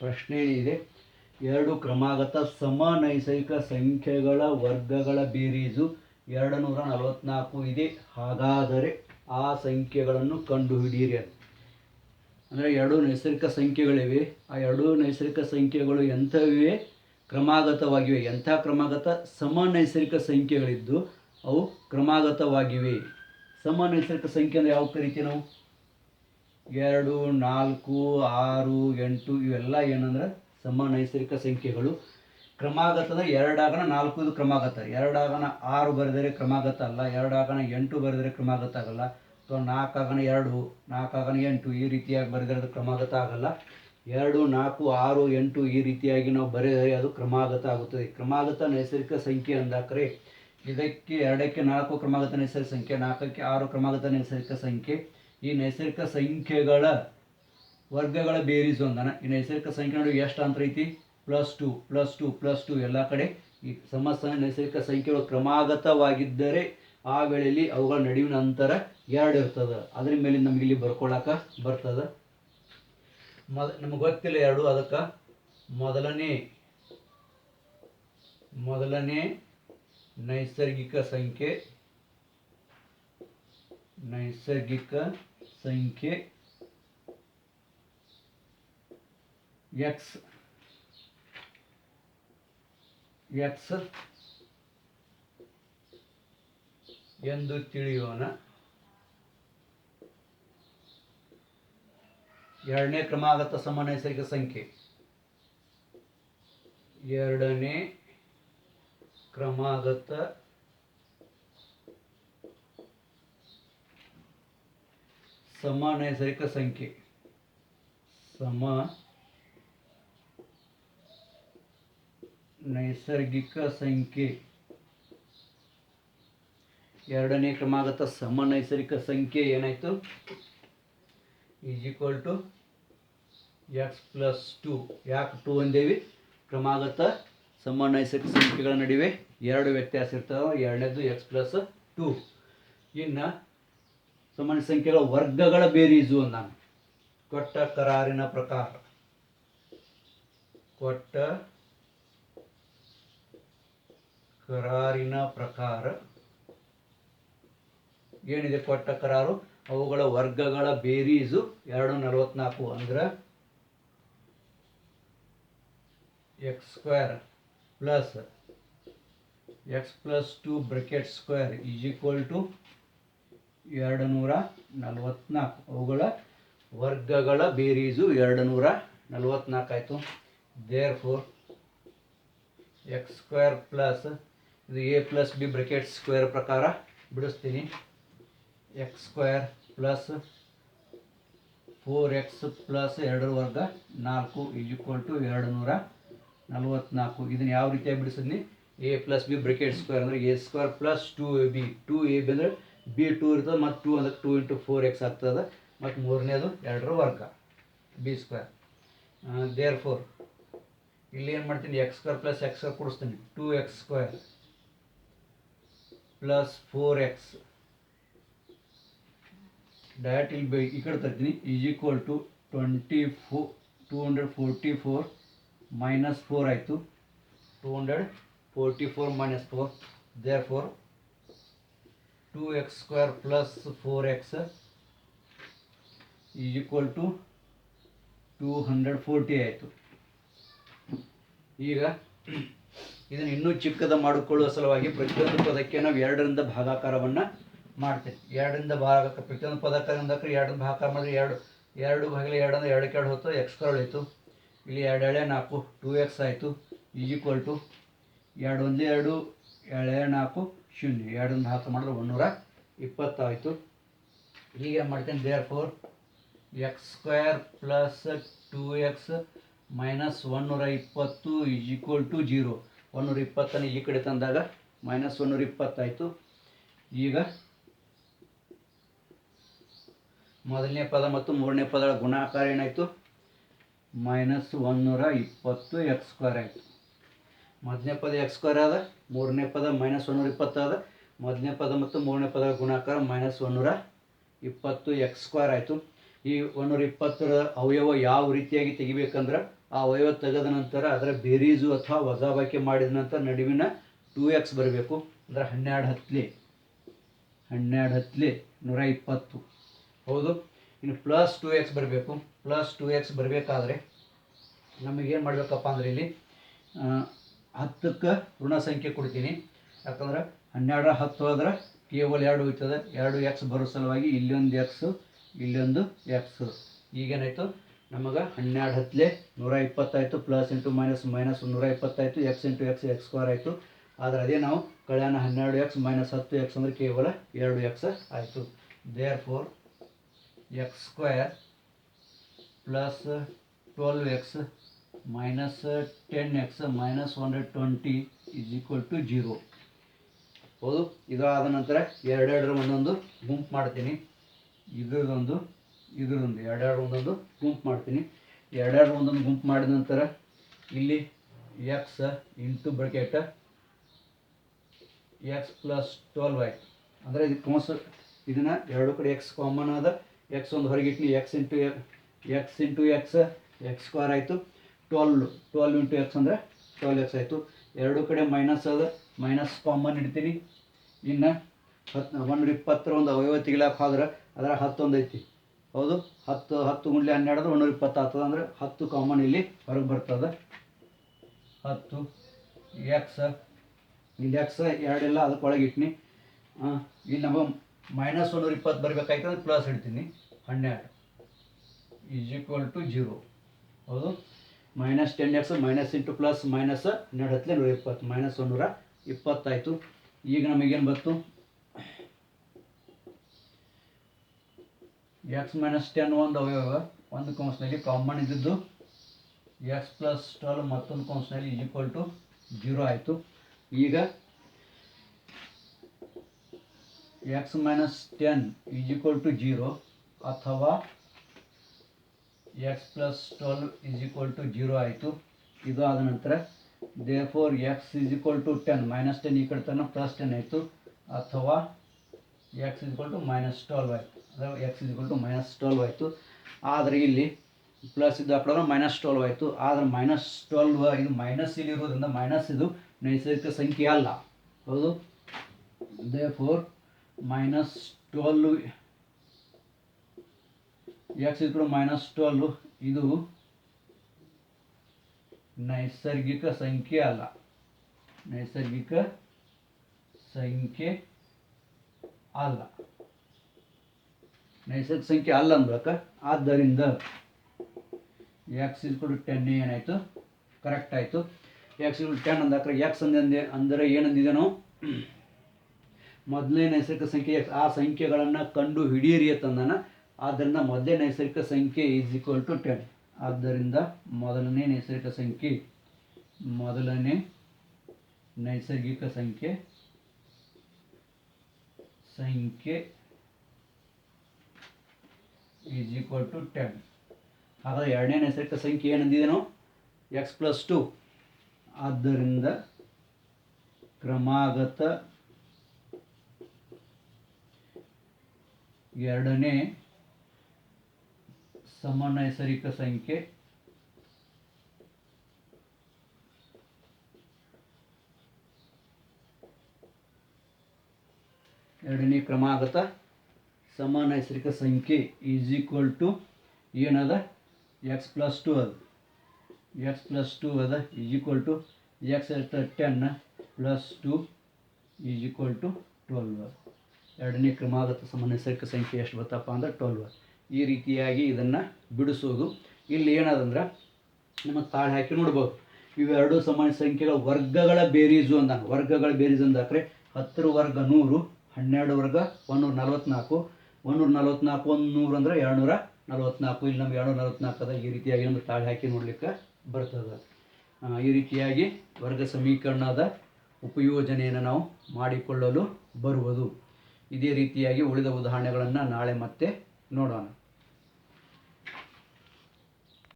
ಪ್ರಶ್ನೆ ಏನಿದೆ ಎರಡು ಕ್ರಮಾಗತ ಸಮ ನೈಸರ್ಗಿಕ ಸಂಖ್ಯೆಗಳ ವರ್ಗಗಳ ಬೇರೀಜು ಎರಡು ನೂರ ನಲವತ್ನಾಲ್ಕು ಇದೆ. ಹಾಗಾದರೆ ಆ ಸಂಖ್ಯೆಗಳನ್ನು ಕಂಡುಹಿಡಿಯಿರಿ ಅಂದರೆ ಎರಡು ನೈಸರ್ಗಿಕ ಸಂಖ್ಯೆಗಳಿವೆ. ಆ ಎರಡು ನೈಸರ್ಗಿಕ ಸಂಖ್ಯೆಗಳು ಎಂಥವಿವೆ ಕ್ರಮಾಗತವಾಗಿವೆ. ಎಂಥ ಕ್ರಮಾಗತ? ಸಮ ನೈಸರ್ಗಿಕ ಸಂಖ್ಯೆಗಳಿದ್ದು ಅವು ಕ್ರಮಾಗತವಾಗಿವೆ. ಸಮ ನೈಸರ್ಗಿಕ ಸಂಖ್ಯೆ ಅಂದರೆ ಯಾವ ಕರಿತೀವಿ ನಾವು? ಎರಡು, ನಾಲ್ಕು, ಆರು, ಎಂಟು ಇವೆಲ್ಲ ಏನಂದ್ರೆ ಸಮ ನೈಸರ್ಗಿಕ ಸಂಖ್ಯೆಗಳು. ಕ್ರಮಾಗತ ಅಂದರೆ ಎರಡಾಗಣ ನಾಲ್ಕು ಇದು ಕ್ರಮಾಗತ. ಎರಡಾಗನ ಆರು ಬರೆದರೆ ಕ್ರಮಾಗತ ಅಲ್ಲ, ಎರಡಾಗನ ಎಂಟು ಬರೆದರೆ ಕ್ರಮಾಗತ ಆಗಲ್ಲ. ಅಥವಾ ನಾಲ್ಕಾಗನ ಎರಡು, ನಾಲ್ಕಾಗನ ಎಂಟು ಈ ರೀತಿಯಾಗಿ ಬರೆದರೆ ಅದು ಕ್ರಮಾಗತ ಆಗಲ್ಲ. ಎರಡು, ನಾಲ್ಕು, ಆರು, ಎಂಟು ಈ ರೀತಿಯಾಗಿ ನಾವು ಬರೆದರೆ ಅದು ಕ್ರಮಾಗತ ಆಗುತ್ತದೆ. ಕ್ರಮಾಗತ ನೈಸರ್ಗಿಕ ಸಂಖ್ಯೆ ಅಂದಾಕರೆ ಇದಕ್ಕೆ ಎರಡಕ್ಕೆ ನಾಲ್ಕು ಕ್ರಮಾಗತ ನೈಸರ್ಗಿಕ ಸಂಖ್ಯೆ, ನಾಲ್ಕಕ್ಕೆ ಆರು ಕ್ರಮಾಗತ ನೈಸರ್ಗಿಕ ಸಂಖ್ಯೆ ಈ ನೈಸರ್ಗಿಕ ಸಂಖ್ಯೆಗಳ ವರ್ಗಗಳ ಬೇರೀಸು ಅಂದಾನ. ಈ ನೈಸರ್ಗಿಕ ಸಂಖ್ಯೆ ನಡುವೆ ಎಷ್ಟು ಅಂತರ ಐತಿ? Plus two plus two plus two ಎಲ್ಲ ಕಡೆ. ಈ ಸಮಸ್ತ ನೈಸರ್ಗಿಕ ಸಂಖ್ಯೆಗಳು ಕ್ರಮಾಗತವಾಗಿದ್ದರೆ ಆ ವೇಳೆಯಲ್ಲಿ ಅವುಗಳ ನಡುವಿನ ಅಂತರ ಎರಡು ಇರ್ತದೆ. ಅದ್ರ ಮೇಲೆ ನಮಗೆ ಇಲ್ಲಿ ಬರ್ಕೊಳಕ ಬರ್ತದೆ. ಮೊದ ನಮಗೆ ಗೊತ್ತಿಲ್ಲ ಎರಡು, ಅದಕ್ಕೆ ಮೊದಲನೇ ಮೊದಲನೇ ನೈಸರ್ಗಿಕ ಸಂಖ್ಯೆ, ನೈಸರ್ಗಿಕ ಸಂಖ್ಯೆ ಎಕ್ಸ್ ಎಕ್ಸ್ ಎಂದು ತಿಳಿಯೋಣ. ಎರಡನೇ ಕ್ರಮಾಗತ ಸಮಾನ ನೈಸರ್ಗಿಕ ಸಂಖ್ಯೆ. ಎರಡನೇ ಕ್ರಮಾಗತ ಸಮ ನೈಸರ್ಗಿಕ ಸಂಖ್ಯೆ. ಸಮ ನೈಸರ್ಗಿಕ ಸಂಖ್ಯೆ. ಎರಡನೇ ಕ್ರಮಾಗತ ಸಮ ನೈಸರ್ಗಿಕ ಸಂಖ್ಯೆ ಏನಾಯಿತು? Is equal to X plus two. ಯಾಕೆ ಟು ಅಂದೇವಿ? ಕ್ರಮಾಗತ ಸಮ ನೈಸರ್ಗಿಕ ಸಂಖ್ಯೆಗಳ ನಡುವೆ ಎರಡು ವ್ಯತ್ಯಾಸ ಇರ್ತವೆ. ಎರಡನೇದು ಎಕ್ಸ್ ಪ್ಲಸ್ ಟು. ಇನ್ನು ಸಮ ಸಂಖ್ಯೆಗಳ ವರ್ಗಗಳ ಬೇರೀಜು ನಾನು ಕೊಟ್ಟ ಕರಾರಿನ ಪ್ರಕಾರ. ಕೊಟ್ಟ ಕರಾರಿನ ಪ್ರಕಾರ. ಏನಿದೆ ಕೊಟ್ಟ ಕರಾರು? ಅವುಗಳ ವರ್ಗಗಳ ಬೇರೀಸು ಎರಡು ನಲವತ್ನಾಲ್ಕು ಅಂದ್ರೆ X square plus X plus two bracket square is equal to ಎರಡು ನೂರ ನಲವತ್ನಾಲ್ಕು ಅವುಗಳ ವರ್ಗಗಳ ಬೇರೀಸು ಎರಡು ನೂರ ನಲವತ್ನಾಲ್ಕು ಆಯಿತು. There four X square plus ಇದು A plus B bracket square ಪ್ರಕಾರ ಬಿಡಿಸ್ತೀನಿ. X square plus four X plus ಎರಡರ ವರ್ಗ ನಾಲ್ಕು ಈಸ್ ಈಕ್ವಲ್ ಟು ಎರಡು ನೂರ ನಲವತ್ನಾಲ್ಕು ಇದನ್ನು ಯಾವ ರೀತಿಯಾಗಿ ಬಿಡಿಸಿದ್ನಿ? A plus B bracket square ಅಂದರೆ A square plus two A B two A B ಅಂದರೆ ಬಿ ಟೂ ಇರ್ತದೆ, ಮತ್ತು ಟೂ ಅಂದ್ರೆ ಟೂ ಇಂಟು ಫೋರ್ ಎಕ್ಸ್ ಆಗ್ತದೆ, ಮತ್ತು ಮೂರನೇದು ಎರಡರ ವರ್ಗ, ಬಿ ಸ್ಕ್ವೇರ್. ದೇರ್ ಫೋರ್ ಇಲ್ಲಿ ಏನು ಮಾಡ್ತೀನಿ, X square plus X square ಕೊಡಿಸ್ತೀನಿ, two X square plus four X. Direct ಇಲ್ಲಿ ಬೈ, ಈ ಕಡೆ ತರ್ತೀನಿ is equal to twenty four two hundred forty four minus four ಆಯಿತು. Two hundred forty four minus four therefore two X square plus four X is equal to two hundred forty ಆಯಿತು ಈಗ, ಇದನ್ನು ಇನ್ನೂ ಚಿಕ್ಕದ ಮಾಡಿಕೊಳ್ಳುವ ಸಲುವಾಗಿ ಪ್ರತಿಯೊಂದು ಪದಕ್ಕೆ ನಾವು ಎರಡರಿಂದ ಭಾಗಾಕಾರವನ್ನು ಮಾಡ್ತೇವೆ. ಎರಡರಿಂದ ಭಾಗ ಪ್ರತಿಯೊಂದು ಪದಕದಿಂದ ಎರಡರಿಂದ ಭಾಗಾಕಾರ ಮಾಡಿದ್ರೆ ಎರಡು ಎರಡು ಭಾಗಲಿ ಎರಡರಿಂದ ಎರಡಕ್ಕೆ ಎರಡು ಹೊತ್ತು ಎಕ್ಸ್ ಸ್ಕ್ವೇರ್ ಉಳಿತು ಇಲ್ಲಿ ಎರಡು ಎಳೆ ನಾಲ್ಕು ಟೂ ಎಕ್ಸ್ ಆಯಿತು ಈಸ್ ಈಕ್ವಲ್ ಟು ಎರಡು ಒಂದೇ ಎರಡು ಎಳೆ ನಾಲ್ಕು ಶೂನ್ಯ. ಎರಡರಿಂದ ಹಾಕಿ ಮಾಡಿದ್ರೆ ಒಂದೂರ ಇಪ್ಪತ್ತಾಯಿತು. ಈಗ ಏನು ಮಾಡ್ತೇನೆ there four x square plus two x minus ಒನ್ನೂರ ಇಪ್ಪತ್ತು ಈಸ್ ಈಕ್ವಲ್ ಟು ಜೀರೋ ಒನ್ನೂರ ಇಪ್ಪತ್ತನ್ನು ಈ ಕಡೆ ತಂದಾಗ ಮೈನಸ್ ಒನ್ನೂರ ಇಪ್ಪತ್ತಾಯಿತು. ಈಗ ಮೊದಲನೇ ಪದ ಮತ್ತು ಮೂರನೇ ಪದಗಳ ಗುಣಾಕಾರ ಏನಾಯಿತು? ಮೈನಸ್ ಒನ್ನೂರ ಇಪ್ಪತ್ತು ಎಕ್ಸ್ ಸ್ಕ್ವೇರ್ ಆಯಿತು. ಮೊದಲನೇ ಪದ ಎಕ್ಸ್ ಸ್ಕ್ವೇರ್ ಅದ ಮೂರನೇ ಪದ ಮೈನಸ್ ಒನ್ನೂರ ಇಪ್ಪತ್ತು ಅದ ಮೊದಲನೇ ಪದ ಮತ್ತು ಮೂರನೇ ಪದ ಗುಣಾಕಾರ ಮೈನಸ್ ಒನ್ನೂರ ಇಪ್ಪತ್ತು ಎಕ್ಸ್ ಸ್ಕ್ವೇರ್ ಆಯಿತು. ಈ ಒನ್ನೂರ ಇಪ್ಪತ್ತರ ಅವಯವ ಯಾವ ರೀತಿಯಾಗಿ ತೆಗಿಬೇಕಂದ್ರೆ, ಆ ಅವಯವ ತೆಗೆದ ನಂತರ ಅದರ ಬೇರೀಜು ಅಥವಾ ವಜಾಬಾಕಿ ಮಾಡಿದ ನಂತರ ನಡುವಿನ ಟೂ ಎಕ್ಸ್ ಬರಬೇಕು. ಅಂದ್ರೆ ಹನ್ನೆರಡು ಹತ್ತಲಿ ಹನ್ನೆರಡು ಹತ್ತಲಿ ನೂರ ಇಪ್ಪತ್ತು ಹೌದು? ಇನ್ನು ಪ್ಲಸ್ ಟೂ ಎಕ್ಸ್ ಬರಬೇಕು. ಪ್ಲಸ್ ಟೂ ಎಕ್ಸ್ ಬರಬೇಕಾದ್ರೆ ನಮಗೇನು ಮಾಡಬೇಕಪ್ಪ ಅಂದ್ರೆ ಇಲ್ಲಿ ಹತ್ತಕ್ಕೆ ಋಣ ಸಂಖ್ಯೆ ಕೊಡ್ತೀನಿ. ಯಾಕಂದ್ರೆ ಹನ್ನೆರಡರ ಹತ್ತು ಹೋದ್ರೆ ಕೇವಲ ಎರಡು ಹೋಗ್ತದೆ ಎರಡು ಎಕ್ಸ್ ಬರೋ ಸಲುವಾಗಿ ಇಲ್ಲೊಂದು ಎಕ್ಸು ಇಲ್ಲೊಂದು ಎಕ್ಸು ಈಗೇನಾಯಿತು? ನಮಗೆ ಹನ್ನೆರಡು ಹತ್ತಲೆ ನೂರ ಇಪ್ಪತ್ತಾಯಿತು ಪ್ಲಸ್ ಇಂಟು ಮೈನಸ್ ಮೈನಸ್ ನೂರ ಇಪ್ಪತ್ತಾಯಿತು X into X X square ಆಯಿತು. ಆದರೆ ಅದೇ ನಾವು ಕಳ್ಯಾಣ ಹನ್ನೆರಡು ಎಕ್ಸ್ ಮೈನಸ್ ಹತ್ತು ಎಕ್ಸ್ ಅಂದರೆ ಕೇವಲ ಎರಡು ಎಕ್ಸ್ ಆಯಿತು. There four x square plus twelve x ten x minus one hundred twenty is equal to zero ಹೌದು ಇದಾದ ನಂತರ ಎರಡೆರಡರ ಒಂದೊಂದು ಗುಂಪು ಮಾಡ್ತೀನಿ. ಇದರದೊಂದು ಇದರದೊಂದು ಎರಡೆರಡು ಒಂದೊಂದು ಗುಂಪು ಮಾಡ್ತೀನಿ. ಎರಡೆರಡು ಒಂದೊಂದು ಗುಂಪು ಮಾಡಿದ ನಂತರ ಇಲ್ಲಿ x into bracket x plus twelve ಆಯ್ತು ಅಂದರೆ ಇದು ಕೋಸ್ ಇದನ್ನು ಎರಡು ಕಡೆ ಎಕ್ಸ್ ಕಾಮನ್ ಅದ ಎಕ್ಸ್ ಒಂದು ಹೊರಗಿಟ್ನಿ. X into x into x x square ಆಯಿತು. ಟ್ವೆಲ್ ಟ್ವೆಲ್ ಇಂಟು ಎಕ್ಸ್ ಅಂದರೆ ಟ್ವೆಲ್ ಎಕ್ಸ್ ಆಯಿತು. ಎರಡು ಕಡೆ ಮೈನಸ್ ಅದು ಮೈನಸ್ ಕಾಮನ್ ಇಡ್ತೀನಿ. ಇನ್ನು ಹತ್ತು ಒಂದು ಇಪ್ಪತ್ತರ ಒಂದು ಅವಯವ ತೆಗಿಲಾಕ ಹೋದ್ರೆ ಅದರ ಹತ್ತೊಂದು ಐತಿ. ಹೌದು? ಹತ್ತು ಹತ್ತು ಗುಂಡ್ಲೆ ಹನ್ನೆರಡು ಒಂದೂರ ಇಪ್ಪತ್ತು ಆಗ್ತದೆ ಅಂದರೆ ಹತ್ತು ಕಾಮನ್ ಇಲ್ಲಿ ಹೊರಗೆ ಬರ್ತದೆ. ಹತ್ತು ಎಕ್ಸ್ ಇಲ್ಲಿ ಎಕ್ಸ್ ಎರಡೆಲ್ಲ ಅದಕ್ಕೆ ಒಳಗೆ ಇಟ್ನಿ. ಇಲ್ಲಿ ನಮಗೆ ಮೈನಸ್ ಒಂದೂರ ಇಪ್ಪತ್ತು ಬರಬೇಕಾಯ್ತು ಅಂದ್ರೆ ಪ್ಲಸ್ ಇಡ್ತೀನಿ. ಹನ್ನೆರಡು ಈಸ್ ಈಕ್ವಲ್ ಟು ಜೀರೋ ಹೌದು? Minus ten x minus into plus minus ಹನ್ನೆರಡು ಹತ್ತಲೇ ನೂರ ಇಪ್ಪತ್ತು ಮೈನಸ್ ಒಂದೂರ ಇಪ್ಪತ್ತಾಯಿತು. ಈಗ ನಮಗೇನು ಬಂತು? ಎಕ್ಸ್ ಮೈನಸ್ ಟೆನ್ ಒಂದು ಅವಯವ, ಒಂದು ಕೌನ್ಸ್ನಲ್ಲಿ ಕಾಮನ್ ಇದ್ದಿದ್ದು. ಎಕ್ಸ್ ಪ್ಲಸ್ ಟ್ವೆಲ್ ಮತ್ತೊಂದು ಕೌನ್ಸ್ನಲ್ಲಿ ಈಕ್ವಲ್ ಟು ಜೀರೋ ಆಯಿತು. ಈಗ x minus ten equal to zero ಅಥವಾ x plus twelve is equal to zero ಆಯಿತು. ಇದು ಆದ ನಂತರ they four x is equal to ten minus ten ಈ ಕಡೆ ತನಕ ಪ್ಲಸ್ ಟೆನ್ ಆಯಿತು. ಅಥವಾ x is to minus twelve ಆಯಿತು. ಅಥವಾ x is to minus twelve ಆಯಿತು. ಆದರೆ ಇಲ್ಲಿ ಪ್ಲಸ್ ಇದು ಹಾಕಿದ್ರೆ ಮೈನಸ್ ಟ್ವೆಲ್ವ್ ಆಯಿತು. ಆದರೆ ಮೈನಸ್ ಟ್ವೆಲ್ವ್ ಇದು ಮೈನಸ್ ಇಲ್ಲಿ ಮೈನಸ್ ಇದು ನೈಸರ್ಗಿಕ ಸಂಖ್ಯೆ ಅಲ್ಲ. ಹೌದು? They four minus twelve x ಇದ್ರು ಮೈನಸ್ ಟ್ವೆಲ್ವ್ ಇದು ನೈಸರ್ಗಿಕ ಸಂಖ್ಯೆ ಅಲ್ಲ. ನೈಸರ್ಗಿಕ ಸಂಖ್ಯೆ ಅಲ್ಲ. ನೈಸರ್ಗಿಕ ಸಂಖ್ಯೆ ಅಲ್ಲ ಅಂದ್ರಕ ಆದ್ದರಿಂದ ಎಕ್ಸ್ ಇಸ್ಕೊಂಡು ಟೆನ್ ಏನಾಯಿತು? ಕರೆಕ್ಟ್ ಆಯಿತು. ಎಕ್ಸ್ ಇಸ್ಕೊಂಡು ಟೆನ್ ಅಂದಾಕ್ರೆ ಎಕ್ಸ್ ಅಂದೆ ಅಂದರೆ ಏನಂದಿದೆ ನಾವು ಮೊದಲನೇ ನೈಸರ್ಗಿಕ ಸಂಖ್ಯೆ ಎಕ್ಸ್ ಆ ಸಂಖ್ಯೆಗಳನ್ನು ಕಂಡು ಹಿಡಿಯಿರಿ ಅಂತಂದಾನ. ಆದ್ದರಿಂದ ಮೊದಲನೇ ನೈಸರ್ಗಿಕ ಸಂಖ್ಯೆ ಈಸ್ ಈಕ್ವಲ್ ಟು ಟೆನ್ ಆದ್ದರಿಂದ ಮೊದಲನೇ ನೈಸರ್ಗಿಕ ಸಂಖ್ಯೆ, ಮೊದಲನೇ ನೈಸರ್ಗಿಕ ಸಂಖ್ಯೆ ಸಂಖ್ಯೆ ಈಸ್ ಈಕ್ವಲ್ ಟು ಟೆನ್ ಹಾಗಾದರೆ ಎರಡನೇ ನೈಸರ್ಗಿಕ ಸಂಖ್ಯೆ ಏನಂದಿದೆ ನಾವು ಎಕ್ಸ್ ಪ್ಲಸ್ ಟು ಆದ್ದರಿಂದ ಕ್ರಮಾಗತ ಎರಡನೇ ಸಮ ನೈಸರ್ಗಿಕ ಸಂಖ್ಯೆ. ಎರಡನೇ ಕ್ರಮಾಗತ ಸಮಾನ ನೈಸರ್ಗಿಕ ಸಂಖ್ಯೆ ಈಸ್ ಈಕ್ವಲ್ ಟು ಏನದ? ಎಕ್ಸ್ ಪ್ಲಸ್ ಟು ಅದು. ಎಕ್ಸ್ ಪ್ಲಸ್ ಟು ಅದ is equal to x ten plus two is equal to twelve ಎರಡನೇ ಕ್ರಮಾಗತ ಸಮಾನ ನೈಸರ್ಗಿಕ ಸಂಖ್ಯೆ ಎಷ್ಟು ಬರ್ತಪ್ಪ ಅಂದ್ರೆ ಟ್ವೆಲ್ವ್ ಈ ರೀತಿಯಾಗಿ ಇದನ್ನು ಬಿಡಿಸೋದು. ಇಲ್ಲಿ ಏನದಂದ್ರೆ ನಮ್ಮ ತಾಳೆ ಹಾಕಿ ನೋಡ್ಬೋದು. ಇವೆರಡು ಸಮಾನ ಸಂಖ್ಯೆಗಳ ವರ್ಗಗಳ ಬೇರೀಜು ಅಂದ ವರ್ಗಗಳ ಬೇರೀಜು ಅಂದಾಕ್ರೆ ಹತ್ತರ ವರ್ಗ ನೂರು, ಹನ್ನೆರಡು ವರ್ಗ ಒಂದೂರ ನಲ್ವತ್ನಾಲ್ಕು. ಒಂದೂರ ನಲ್ವತ್ನಾಲ್ಕು ಒಂದು ಅಂದ್ರೆ ಎರಡುನೂರ ನಲ್ವತ್ನಾಲ್ಕು. ಇಲ್ಲಿ ನಮ್ಗೆ ಎರಡುನೂರ ನಲ್ವತ್ನಾಲ್ಕು ಅದ. ಈ ರೀತಿಯಾಗಿ ನಮ್ಗೆ ತಾಳೆ ಹಾಕಿ ನೋಡ್ಲಿಕ್ಕೆ ಬರ್ತದೆ. ಈ ರೀತಿಯಾಗಿ ವರ್ಗ ಸಮೀಕರಣದ ಉಪಯೋಜನೆಯನ್ನು ನಾವು ಮಾಡಿಕೊಳ್ಳಲು ಬರುವುದು. ಇದೇ ರೀತಿಯಾಗಿ ಉಳಿದ ಉದಾಹರಣೆಗಳನ್ನು ನಾಳೆ ಮತ್ತೆ ನೋಡೋಣ.